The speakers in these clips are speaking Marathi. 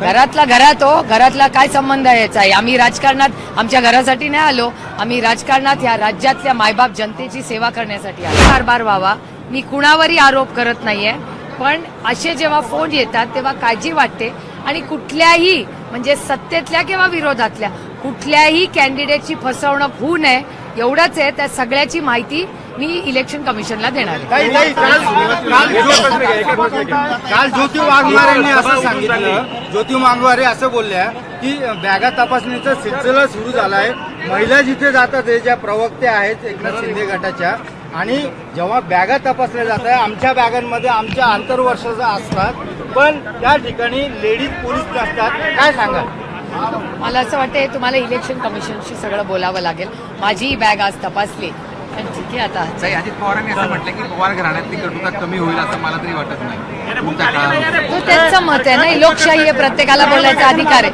घरातला घरात हो घरातला काय संबंध आहे याचा? आम्ही राजकारणात आमच्या घरासाठी नाही आलो. आम्ही राजकारणात या राज्यातल्या मायबाप जनतेची सेवा करण्यासाठी आलो. कारभार व्हावा. मी कुणावरही आरोप करत नाहीये. पण असे जेव्हा फोन येतात तेव्हा काळजी वाटते. आणि कुठल्याही म्हणजे सत्तेतल्या किंवा विरोधातल्या कुठल्याही कॅन्डिडेटची फसवणूक होऊ नये. एवढंच आहे. त्या सगळ्याची माहिती मी इलेक्शन कमिशनला देणार ताई, काल काल- काल ज्योती वाघमारे यांनी असं सांगितलं ज्योती वाघमारे असं बोलल्या की बॅगा तपासणीचा सिलसिला सुरू झाला आहे महिला जिथे जातात हे ज्या प्रवक्ते आहेत एकनाथ शिंदे गटाच्या आणि जेव्हा बॅगा तपासल्या जात आहे आमच्या बॅगांमध्ये आमच्या आंतरवर्षाचा असतात पण त्या ठिकाणी लेडीज पोलीस नसतात. काय सांगाल? मला असं वाटतं तुम्हाला इलेक्शन कमिशनशी सगळं बोलावं लागेल. माझी बॅग आज तपासली. आहे आता ताई, अजित पवारांनी असं म्हटलं की पवार घराण्यातली कटुता कमी होईल असं मला तरी वाटत नाही तुमच्या काळामध्ये तो त्यांचं मत आहे ना ही लोकशाही आहे प्रत्येकाला बोलायचा अधिकार आहे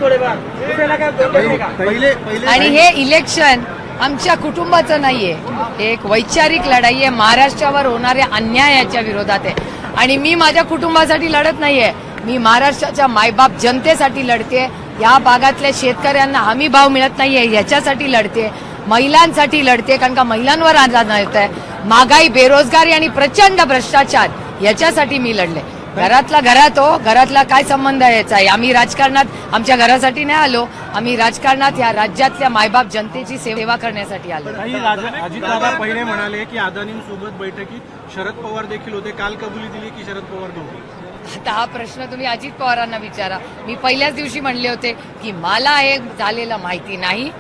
पहिले पहिले आणि हे इलेक्शन आमच्या कुटुंबाचं नाहीये हे एक वैचारिक लढाई आहे महाराष्ट्रावर होणाऱ्या अन्यायाच्या विरोधात आहे आणि मी माझ्या कुटुंबासाठी लढत नाहीये मी महाराष्ट्राच्या मायबाप जनतेसाठी लढते या भागातल्या शेतकऱ्यांना हमी भाव मिळत नाहीये याच्यासाठी लढते महिलांसाठी लढते कारण का महिलांवर आधार येत आहे. महागाई बेरोजगारी आणि प्रचंड भ्रष्टाचार याच्यासाठी मी लढले. घरातला घरात हो घरातला काय संबंध आहे याचा? आम्ही राजकारणात आमच्या घरासाठी नाही आलो. आम्ही राजकारणात या राज्यातल्या मायबाप जनतेची सेवा करण्यासाठी आलो. अजितदादा पहिले म्हणाले की अदानींसोबत बैठकीत शरद पवार देखील होते. काल कबुली दिली की शरद पवार नव्हते आता हा प्रश्न तुम्ही अजित पवारांना विचारा. मी पहिल्याच दिवशी म्हणले होते की मला हे झालेलं माहिती नाही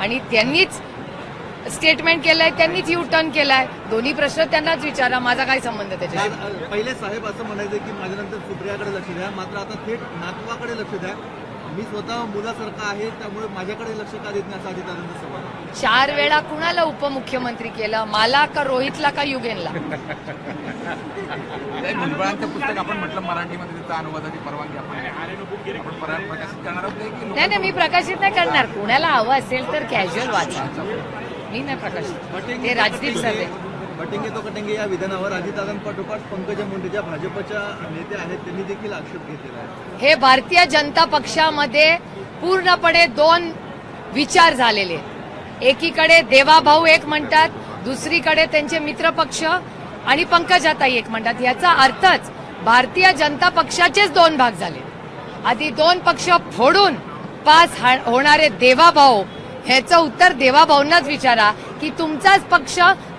आणि त्यांनीच स्टेटमेंट केलंय त्यांनीच यू टर्न केलाय. दोन्ही प्रश्न त्यांनाच विचारा माझा काय संबंध त्याच्याशी? पहिले साहेब असं म्हणायचे की माझ्यानंतर सुप्रियाकडे लक्ष द्या मात्र आता थेट नातवाकडे लक्ष द्या. मी स्वतः मुलासारखा आहे त्यामुळे माझ्याकडे लक्ष का देत नाही. चार वेळा कुणाला उपमुख्यमंत्री केलं? मला का रोहितला का युगेनला? भुजबळांचं पुस्तक आपण म्हटलं मराठीमध्ये त्याचा अनुवादाची परवानगी आपण आपण परा- प्रकाशित करणार नाही नाही मी प्रकाशित नाही करणार. कुणाला हवं असेल तर कॅज्युअल वाचा. मी नाही प्रकाशित ते राजदीप सर्वे बटेंगे तो कटेंगे या विधानावर अजितदादांपाठोपाठ पंकजा मुंडे ज्या भाजपच्या नेते आहेत. त्यांनी देखील आक्षेप घेतलेला आहे. हे भारतीय जनता पक्षामध्ये पूर्णपणे दोन विचार झालेले. एकीकडे देवाभाऊ एक म्हणतात दुसरीकडे त्यांचे मित्र पक्ष आणि पंकजाताई एक म्हणतात. याचा अर्थच भारतीय जनता पक्षाचेच दोन भाग झाले. आधी दोन पक्ष फोडून पास हा- होणारे देवाभाऊ ह्याचं उत्तर देवाभाऊंनाच विचारा की तुमचाच पक्ष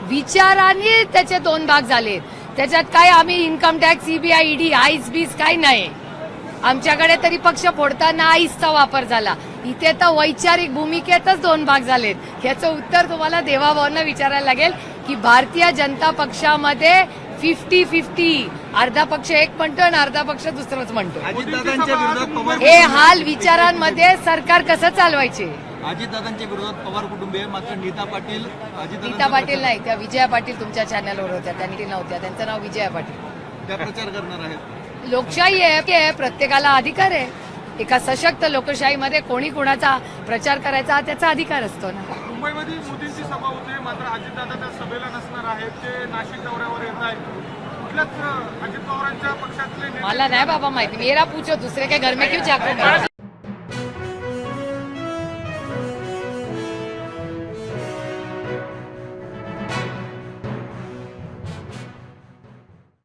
विचाराने त्याचे दोन भाग झालेत. त्याच्यात काय आम्ही इन्कम टॅक्स सीबीआय ईडी आईस बीस काय नाही. आमच्याकडे तरी पक्ष फोडताना आईसचा वापर झाला. इथे तर वैचारिक भूमिकेतच दोन भाग झालेत. ह्याचं उत्तर तुम्हाला देवाभावांना विचारायला लागेल की भारतीय जनता पक्षामध्ये फिफ्टी फिफ्टी अर्धा पक्ष एक म्हणतो आणि अर्धा पक्ष दुसरंच म्हणतो. हे हाल विचारांमध्ये सरकार कसं चालवायचे? अजितदादांच्या विरोधात पवार कुटुंबीय मात्र नीता पाटील नीता पाटील नाही त्या विजया पाटील तुमच्या चॅनलवर होत्या त्या नीती नव्हत्या त्यांचं नाव विजया पाटील. त्या प्रचार करणार आहेत. लोकशाही आहे प्रत्येकाला अधिकार आहे. एका सशक्त लोकशाहीमध्ये कोणी कुणाचा प्रचार करायचा हा त्याचा अधिकार असतो ना. मुंबईमध्ये मोदींची सभा होते मात्र अजितदादा त्या सभेला नसणार आहेत ते नाशिक दौऱ्यावर येत आहेत. कुठल्याच अजित पवारांच्या पक्षातले नेते मला नाही बाबा माहिती मेरा पूछो दुसरे के घर में क्यों जाको